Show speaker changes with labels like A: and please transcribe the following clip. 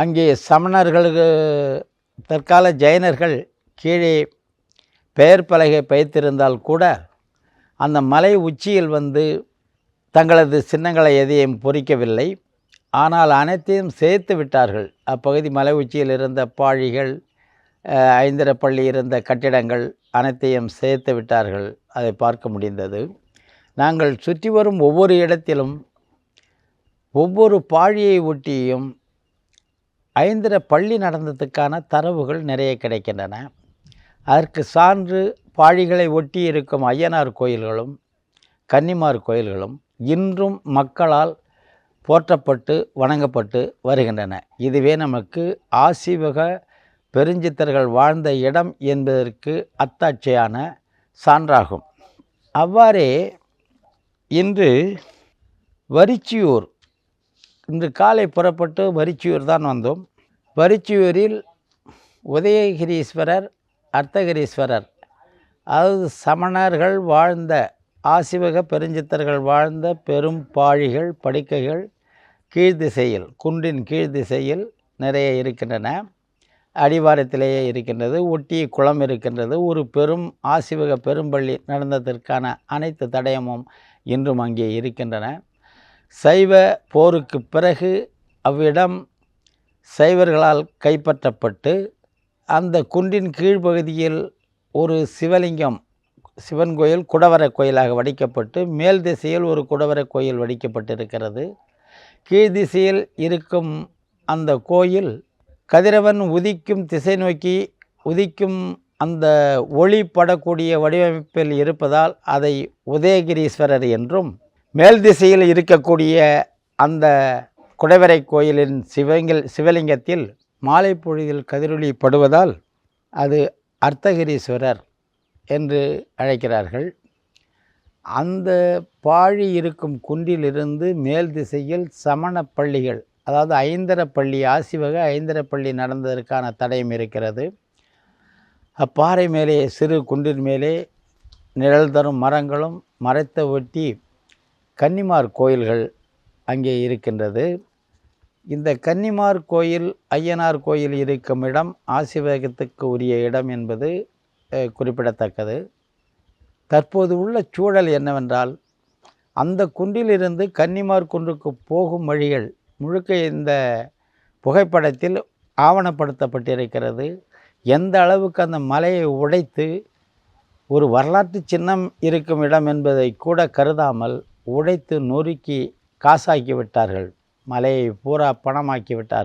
A: அங்கே சமணர்களுக்கு தற்கால ஜெயினர்கள் கீழே பெயர் பலகை பயித்திருந்தால் கூட அந்த மலை உச்சியில் வந்து தங்களது சின்னங்களை எதையும் பொறிக்கவில்லை. ஆனால் அனைத்தையும் சேர்த்து விட்டார்கள். அப்பகுதி மலை உச்சியில் இருந்த பாழிகள் ஐந்திரப்பள்ளி இருந்த கட்டிடங்கள் அனைத்தையும் சேர்த்து விட்டார்கள். அதை பார்க்க முடிந்தது. நாங்கள் சுற்றி வரும் ஒவ்வொரு இடத்திலும் ஒவ்வொரு பாழியை ஒட்டியும் ஐந்திர பள்ளி நடந்ததுக்கான தரவுகள் நிறைய கிடைக்கின்றன. அதற்கு சான்று பாழிகளை ஒட்டி இருக்கும் ஐயனார் கோயில்களும் கன்னிமார் கோயில்களும் இன்றும் மக்களால் போற்றப்பட்டு வணங்கப்பட்டு வருகின்றன. இதுவே நமக்கு ஆசிவக பெருஞ்சித்தர்கள் வாழ்ந்த இடம் என்பதற்கு அத்தாட்சியான சான்றாகும். அவ்வாறே இன்று வரிச்சியூர் இன்று காலை புறப்பட்டு வரிச்சியூர் தான் வந்தோம். வரிச்சியூரில் உதயகிரீஸ்வரர் அர்த்தகிரீஸ்வரர். அதாவது சமணர்கள் வாழ்ந்த ஆசிவக பெருஞ்சித்தர்கள் வாழ்ந்த பெரும் பாழிகள் படுக்கைகள் கீழ்திசையில் குன்றின் கீழ்திசையில் நிறைய இருக்கின்றன. அடிவாரத்திலேயே இருக்கின்றது ஒட்டிய குளம் இருக்கின்றது. ஒரு பெரும் ஆசிவக பெரும்பள்ளி நடந்ததற்கான அனைத்து தடயமும் இன்றும் அங்கே இருக்கின்றன. சைவ போருக்கு பிறகு அவ்விடம் சைவர்களால் கைப்பற்றப்பட்டு அந்த குன்றின் கீழ்ப்பகுதியில் ஒரு சிவலிங்கம் சிவன் கோயில் குடவர கோயிலாக வடிக்கப்பட்டு மேல் திசையில் ஒரு குடவர கோயில் வடிக்கப்பட்டிருக்கிறது. கீழ் திசையில் இருக்கும் அந்த கோயில் கதிரவன் உதிக்கும் திசை நோக்கி உதிக்கும் அந்த ஒளி படக்கூடிய வடிவமைப்பில் இருப்பதால் அதை உதயகிரீஸ்வரர் என்றும் மேல் திசையில் இருக்கக்கூடிய அந்த குடைவரை கோயிலின் சிவங்கள் சிவலிங்கத்தில் மாலை பொழுதில் கதிரொளி படுவதால் அது அர்த்தகிரீஸ்வரர் என்று அழைக்கிறார்கள். அந்த பாழி இருக்கும் குன்றிலிருந்து மேல் திசையில் சமண பள்ளிகள் அதாவது ஐந்தரப்பள்ளி ஆசிவக ஐந்தர பள்ளி நடந்ததற்கான தடயம் இருக்கிறது. அப்பாறை மேலே சிறு குன்றின் மேலே நிழல் தரும் மரங்களும் மரத்தை ஒட்டி கன்னிமார் கோயில்கள் அங்கே இருக்கின்றது. இந்த கன்னிமார் கோயில் ஐயனார் கோயில் இருக்கும் இடம் ஆசிவேகத்துக்கு உரிய இடம் என்பது குறிப்பிடத்தக்கது. தற்போது உள்ள சூழல் என்னவென்றால் அந்த குன்றிலிருந்து கன்னிமார் குன்றுக்கு போகும் வழிகள் முழுக்க இந்த புகைப்படத்தில் ஆவணப்படுத்தப்பட்டிருக்கிறது. எந்த அளவுக்கு அந்த மலையை உடைத்து ஒரு வரலாற்று சின்னம் இருக்கும் இடம் என்பதை கூட கருதாமல் உடைத்து நொறுக்கி காசாக்கி விட்டார்கள். மலையை பூரா பணமாக்கி விட்டார்கள்.